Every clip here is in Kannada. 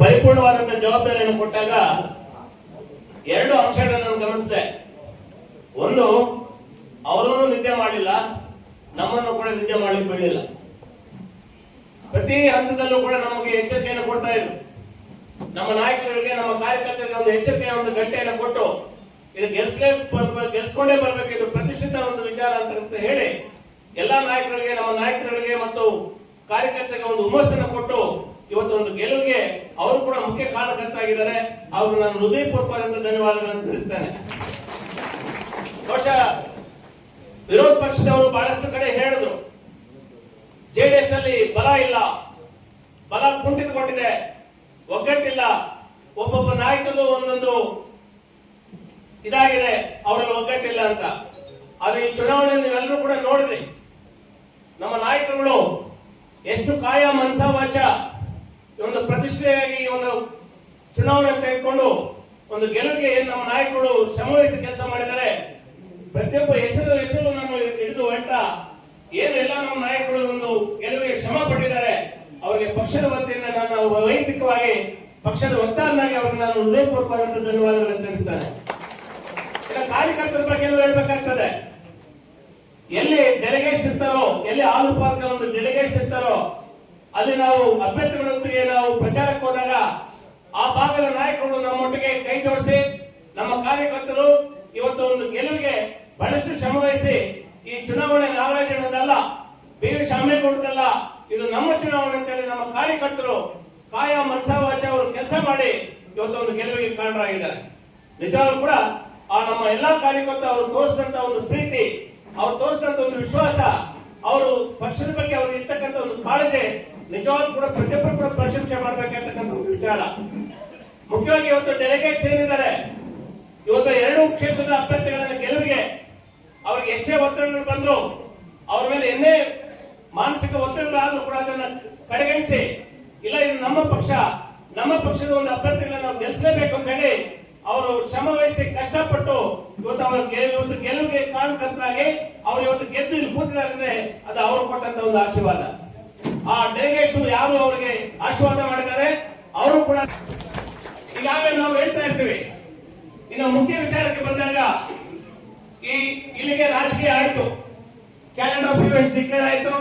ಪರಿಪೂರ್ಣವಾದಂತಹ ಜವಾಬ್ದಾರಿಯನ್ನು ಕೊಟ್ಟಾಗ ಎರಡು ಅಂಶಗಳನ್ನು ನಾನು ಗಮನಿಸಿದೆ. ಒಂದು, ಅವರನ್ನು ನಿದ್ದೆ ಮಾಡಿಲ್ಲ, ನಮ್ಮನ್ನು ಕೂಡ ನಿದ್ದೆ ಮಾಡ್ಲಿಕ್ಕೆ ಬಿಡಲಿಲ್ಲ. ಪ್ರತಿ ಹಂತದಲ್ಲೂ ಕೂಡ ನಮಗೆ ಎಚ್ಚರಿಕೆಯನ್ನು ಕೊಡ್ತಾ ಇದ್ರು. ನಮ್ಮ ನಾಯಕರಿಗೆ ನಮ್ಮ ಕಾರ್ಯಕರ್ತರಿಗೆ ಒಂದು ಎಚ್ಚರಿಕೆಯ ಒಂದು ಗಂಟೆಯನ್ನು ಕೊಟ್ಟು ಇದು ಗೆಲ್ಸಲೇ ಗೆಲ್ಸ್ಕೊಂಡೇ ಬರ್ಬೇಕು, ಇದು ಪ್ರತಿಷ್ಠಿತ ಒಂದು ವಿಚಾರ ಅಂತ ಅಂತ ಹೇಳಿ, ಎಲ್ಲಾ ನಾಯಕರಿಗೆ ನಮ್ಮ ನಾಯಕರಿಗೆ ಮತ್ತು ಕಾರ್ಯಕರ್ತರಿಗೆ ಒಂದು ಹುಮ್ಮಸ್ಸನ್ನು ಕೊಟ್ಟು ಇವತ್ತು ಒಂದು ಗೆಲುವಿಗೆ ಅವರು ಕೂಡ ಮುಖ್ಯ ಕಾರಣಕರ್ತ ಆಗಿದ್ದಾರೆ ನನ್ನ ನಾನು ಹೃದಯಪೂರ್ವಕವಾದಂತ ಧನ್ಯವಾದಗಳನ್ನು ತಿಳಿಸ್ತೇನೆ. ಬಹುಶಃ ವಿರೋಧ ಪಕ್ಷದವರು ಬಹಳಷ್ಟು ಕಡೆ ಹೇಳಿದ್ರು. ಜೆಡಿಎಸ್ ಅಲ್ಲಿ ಬಲ ಇಲ್ಲ. ಬಲ ಕುಂಠಿತಗೊಂಡಿದೆ. ಒಗ್ಗಟ್ಟಿಲ್ಲ. ಒಬ್ಬೊಬ್ಬ ನಾಯಕರು ಒಂದೊಂದು ಇದಾಗಿದೆ. ಅವರಲ್ಲಿ ಒಗ್ಗಟ್ಟಿಲ್ಲ ಅಂತ. ಆದ್ರೆ ಈ ಚುನಾವಣೆ ನೀವೆಲ್ಲರೂ ಕೂಡ ನೋಡಿದ್ರಿ ನಮ್ಮ ನಾಯಕರುಗಳು ಎಷ್ಟು ಕಾಯ ಮನಸ ವಾಚ ಪ್ರತಿಷ್ಠೆಯಾಗಿ ಒಂದು ಚುನಾವಣೆ ತೆಗೆದುಕೊಂಡು ಒಂದು ಗೆಲುವಿಗೆ ನಮ್ಮ ನಾಯಕರು ಶ್ರಮವಹಿಸಿ ಕೆಲಸ ಮಾಡಿದ್ದಾರೆ. ಪ್ರತಿಯೊಬ್ಬ ಹೆಸರು ಹೆಸರು ನಾನು ಹಿಡಿದು ಹೇಳ್ತಾ ಏನೆಲ್ಲ ನಮ್ಮ ನಾಯಕರು ಒಂದು ಗೆಲುವಿಗೆ ಶ್ರಮ ಪಟ್ಟಿದ್ದಾರೆ, ಅವರಿಗೆ ಪಕ್ಷದ ವತಿಯಿಂದ ನಾನು ವೈಯಕ್ತಿಕವಾಗಿ ಪಕ್ಷದ ವಕ್ತಾರನಾಗಿ ಅವ್ರಿಗೆ ನಾನು ಹೃದಯಪೂರ್ವಕವಾದಂತಹ ಧನ್ಯವಾದಗಳನ್ನು ತಿಳಿಸ್ತೇನೆ ಕಾರ್ಯಕರ್ತರ ಬಗ್ಗೆ ಹೇಳ್ಬೇಕಾಗ್ತದೆ. ಎಲ್ಲಿ ಡೆಲಿಗೇಟ್ಸ್ ಇರ್ತಾರೋ, ಎಲ್ಲಿ ಹಾಲು ಪಾರ್ಕ್ ಅಲ್ಲಿ ನಾವು ಅಭ್ಯರ್ಥಿಗಳೊಂದಿಗೆ ನಾವು ಪ್ರಚಾರಕ್ಕೆ ಹೋದಾಗ ಆ ಭಾಗದ ನಾಯಕರು ನಮ್ಮೊಟ್ಟಿಗೆ ಕೈ ಜೋಡಿಸಿ, ನಮ್ಮ ಕಾರ್ಯಕರ್ತರು ಇವತ್ತು ಒಂದು ಗೆಲುವಿಗೆ ಬಹಳಷ್ಟು ಶ್ರಮವಹಿಸಿ ಈ ಚುನಾವಣೆ ನಾಗರಾಜನದಲ್ಲ ಬಿ ವಿ ಶಾಮೇಗೌಡದಲ್ಲ ಇದು ನಮ್ಮ ಚುನಾವಣೆ ಅಂತೇಳಿ ನಮ್ಮ ಕಾರ್ಯಕರ್ತರು ಕಾಯ ಮನಸಾವಾಚ ಅವರು ಕೆಲಸ ಮಾಡಿ ಇವತ್ತು ಒಂದು ಗೆಲುವಿಗೆ ಕಾರಣರಾಗಿದ್ದಾರೆ. ನಿಜವಾಗ್ಲೂ ಕೂಡ ಆ ನಮ್ಮ ಎಲ್ಲಾ ಕಾರ್ಯಕರ್ತರು ಅವರು ತೋರಿಸಿದಂತ ಒಂದು ಪ್ರೀತಿ, ಅವ್ರು ತೋರಿಸಿದಂತ ಒಂದು ವಿಶ್ವಾಸ, ಅವರು ಪಕ್ಷದ ಬಗ್ಗೆ ಅವ್ರಿಗೆ ಇರ್ತಕ್ಕಂಥ ಒಂದು ಕಾಳಜಿ ನಿಜವಾಗ್ಲೂ ಕೂಡ ಪ್ರತಿಯೊಬ್ಬರು ಕೂಡ ಪ್ರಶಂಸೆ ಮಾಡ್ಬೇಕಂತಕ್ಕಂಥ ಒಂದು ವಿಚಾರ. ಮುಖ್ಯವಾಗಿ ಇವತ್ತು ಡೆಲಿಗೇಟ್ಸ್ ಏನಿದ್ದಾರೆ, ಇವತ್ತು ಎರಡು ಕ್ಷೇತ್ರದ ಅಭ್ಯರ್ಥಿಗಳ ಗೆಲುವಿಗೆ ಅವ್ರಿಗೆ ಎಷ್ಟೇ ಒತ್ತಡಗಳು ಬಂದ್ರು ಅವ್ರ ಮೇಲೆ ಎನ್ನೇ ಮಾನಸಿಕ ಒತ್ತಡಗಳಾದ್ರೂ ಕೂಡ ಅದನ್ನ ಕಡೆಗಣಿಸಿ, ಇಲ್ಲ ಇದು ನಮ್ಮ ಪಕ್ಷ, ನಮ್ಮ ಪಕ್ಷದ ಒಂದು ಅಭ್ಯರ್ಥಿಗಳನ್ನ ನಾವು ಗೆಲ್ಲಿಸಲೇಬೇಕು ಅಂತ ಹೇಳಿ ಅವರು ಶ್ರಮ ವಹಿಸಿ ಕಷ್ಟಪಟ್ಟು ಇವತ್ತು ಅವ್ರ ಇವತ್ತು ಗೆಲುವಿಗೆ ಕಾರಣಕರ್ತರಾಗಿ ಅವ್ರು ಇವತ್ತು ಗೆದ್ದು ಇಲ್ಲಿ ಕೂತಿದ್ದಾರೆ ಅದು ಅವ್ರು ಕೊಟ್ಟಂತ ಒಂದು ಆಶೀರ್ವಾದ. ಆ ಡೆಲಿಗೇಟ್ಸ್ ಯಾರು ಅವರಿಗೆ ಆಶೀರ್ವಾದ ಮಾಡಿದ್ದಾರೆ? ಅವರು ಕೂಡ ಈಗಾಗಲೇ ನಾವು ಹೇಳ್ತಾ ಇರ್ತೀವಿ. ಇನ್ನು ಮುಖ್ಯ ವಿಚಾರಕ್ಕೆ ಬಂದಾಗ ಈ ಇಲ್ಲಿಗೆ ರಾಜಕೀಯ ಆಯ್ತು. ಕ್ಯಾಲೆಂಡರ್ ಆಫ್ ಇವೆಂಟ್ಸ್ ಡಿಕ್ಲೇರ್ ಆಯ್ತು.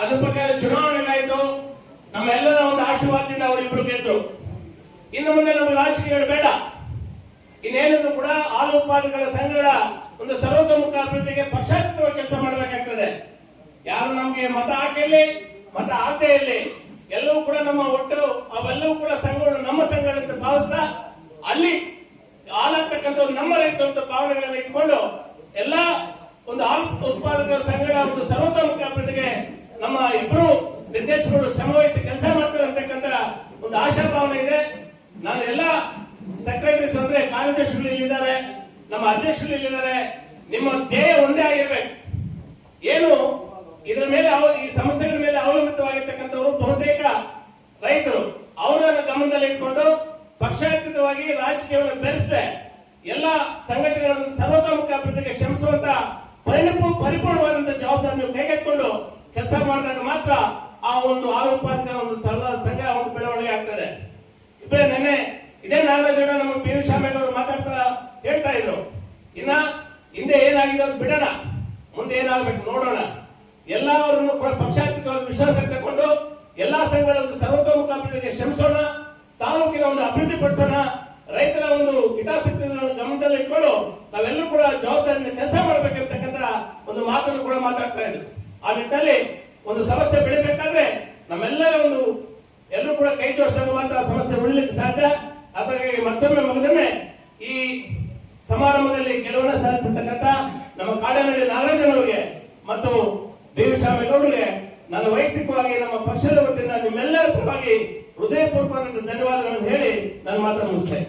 ಅದ್ರ ಪ್ರಕಾರ ಚುನಾವಣೆಗಳಾಯ್ತು ನಮ್ಮೆಲ್ಲರ ಒಂದು ಆಶೀರ್ವಾದದಿಂದ ಅವರಿಬ್ಬರು ಗೆದ್ರು. ಇನ್ನು ಮುಂದೆ ನಮ್ಗೆ ರಾಜಕೀಯಗಳು ಬೇಡ. ಇನ್ನೇನಿದ್ರು ಕೂಡ ಹಾಲು ಉತ್ಪಾದಕರ ಸಂಘಗಳ ಒಂದು ಸರ್ವತೋಮುಖ ಅಭಿವೃದ್ಧಿಗೆ ಪಕ್ಷಾತೀತವಾಗಿ ಕೆಲಸ ಮಾಡಬೇಕಾಗ್ತದೆ. ಯಾರು ನಮಗೆ ಮತ ಹಾಕಿರ್ಲಿ ಮತ ಆತೆಯಲ್ಲಿ ಎಲ್ಲವೂ ಕೂಡ ನಮ್ಮ ಒಟ್ಟು, ಅವೆಲ್ಲವೂ ಕೂಡ ಸಂಘಗಳು ನಮ್ಮ ಸಂಘಗಳಂತ ಭಾವಿಸ್ತಾ, ಅಲ್ಲಿ ಹಾಲಾಗ್ತಕ್ಕಂಥವ್ರು ನಮ್ಮ ರೈತರು ಅಂತ ಭಾವನೆಗಳನ್ನು ಇಟ್ಕೊಂಡು ಎಲ್ಲ ಒಂದು ಹಾಲು ಉತ್ಪಾದಕರ ಸಂಘಗಳ ಒಂದು ಸರ್ವತೋಮುಖ ಅಭಿವೃದ್ಧಿಗೆ ನಮ್ಮ ಇಬ್ಬರು ನಿರ್ದೇಶಕರು ಶ್ರಮವಹಿಸಿ ಕೆಲಸ ಮಾಡ್ತಾರೆ ಅಂತಕ್ಕಂಥ ಒಂದು ಆಶಾಭಾವನೆ ಇದೆ. ನಾನು ಎಲ್ಲ ಸೆಕ್ರೆಟರೀಸ್ ಅಂದ್ರೆ ಕಾರ್ಯದರ್ಶಿಗಳು ಇಲ್ಲಿದ್ದಾರೆ, ನಮ್ಮ ಅಧ್ಯಕ್ಷರು ಇಲ್ಲಿದ್ದಾರೆ. ನಿಮ್ಮ ಧ್ಯೇಯ ಒಂದೇ ಆಗಿರ್ಬೇಕು. ಏನು? ಇದರ ಮೇಲೆ ಅವ- ಈ ಸಮಸ್ಯೆಗಳ ಮೇಲೆ ಅವಲಂಬಿತವಾಗಿರ್ತಕ್ಕಂಥವರು ಬಹುತೇಕ ರೈತರು ಅವರನ್ನು ಗಮನದಲ್ಲಿ ಇಟ್ಕೊಂಡು ಪಕ್ಷಾತೀತವಾಗಿ ರಾಜಕೀಯವನ್ನು ಬೆರೆಸದೆ. ಎಲ್ಲ ಸಂಘಟನೆಗಳನ್ನು ಸರ್ವತೋಮುಖ ಅಭಿವೃದ್ಧಿಗೆ ಶ್ರಮಿಸುವಂತ ಪರಿಪೂ ಪರಿಪೂರ್ಣವಾದಂತಹ ಜವಾಬ್ದಾರಿ ನೀವು ಕೈಗೆತ್ತಿಕೊಂಡು ಕೆಲಸ ಮಾಡಿದಾಗ ಮಾತ್ರ ಆ ಒಂದು ಉತ್ಪಾದಕರ ಒಂದು ಸರ್ವ ಸಂಘ ಒಂದು ಬೆಳವಣಿಗೆ ಆಗ್ತದೆ. ಇಬ್ಬರೇ ನೆನ್ನೆ ಇದೇ ನಾಗರಾಜ ನಮ್ಮ ಪಿ ವಿ ಶಾಮೇಗೌಡರು ಮಾತಾಡ್ತಾ ಹೇಳ್ತಾ ಇದ್ರು. ಇನ್ನ ಹಿಂದೆ ಏನಾಗಿದೆ ಅದು ಬಿಡೋಣ. ಮುಂದೆ ಏನಾಗಬೇಕು ನೋಡೋಣ. ಎಲ್ಲವರನ್ನು ಕೂಡ ಪಕ್ಷಾತೀತವಾಗಿ ವಿಶ್ವಾಸ ತಗೊಂಡು ಎಲ್ಲಾ ಸಂಘಗಳ ಒಂದು ಸರ್ವತೋಮುಖ ಅಭಿವೃದ್ಧಿಗೆ ಶ್ರಮಿಸೋಣ. ತಾಲೂಕಿನ ಒಂದು ಅಭಿವೃದ್ಧಿ ಪಡಿಸೋಣ ಒಂದು ಹಿತಾಸಕ್ತಿಯನ್ನು ಗಮನದಲ್ಲಿ ಇಟ್ಕೊಂಡು ನಾವೆಲ್ಲರೂ ಕೂಡ ಜವಾಬ್ದಾರಿಯಿಂದ ಕೆಲಸ ಮಾಡ್ಬೇಕಿರ್ತಕ್ಕಂಥ ಒಂದು ಮಾತನ್ನು ಕೂಡ ಮಾತಾಡ್ತಾ ಇದ್ರು ಆ ನಿಟ್ಟಿನಲ್ಲಿ ಒಂದು ಸಮಸ್ಯೆ ಬೆಳಿಬೇಕಾದ್ರೆ ನಮ್ಮೆಲ್ಲರ ಒಂದು ಎಲ್ಲರೂ ಕೂಡ ಕೈ ಜೋಡಿಸಿದಾಗ ಮಾತ್ರ ಸಮಸ್ಯೆ ಉಳಿಲಿಕ್ಕೆ ಸಾಧ್ಯ. ಅದಕ್ಕಾಗಿ ಮತ್ತೊಮ್ಮೆ ಮಗದೊಮ್ಮೆ ಈ ಸಮಾರಂಭದಲ್ಲಿ ಗೆಲುವನ್ನು ಸಾಧಿಸತಕ್ಕಂತ ನಮ್ಮ ಕಾಡನಹಳ್ಳಿ ನಾಗರಾಜನವರಿಗೆ ಮತ್ತು ದೇವಸ್ವಾಮಿಗೌಡರಿಗೆ ನಾನು ವೈಯಕ್ತಿಕವಾಗಿ ನಮ್ಮ ಪಕ್ಷದ ವತಿಯಿಂದ ನಿಮ್ಮೆಲ್ಲರ ಪರವಾಗಿ ಹೃದಯಪೂರ್ವಕವಾದ ಧನ್ಯವಾದಗಳನ್ನು ಹೇಳಿ ನನ್ನ ಮಾತನ್ನು ಮುಗಿಸ್ತೇನೆ.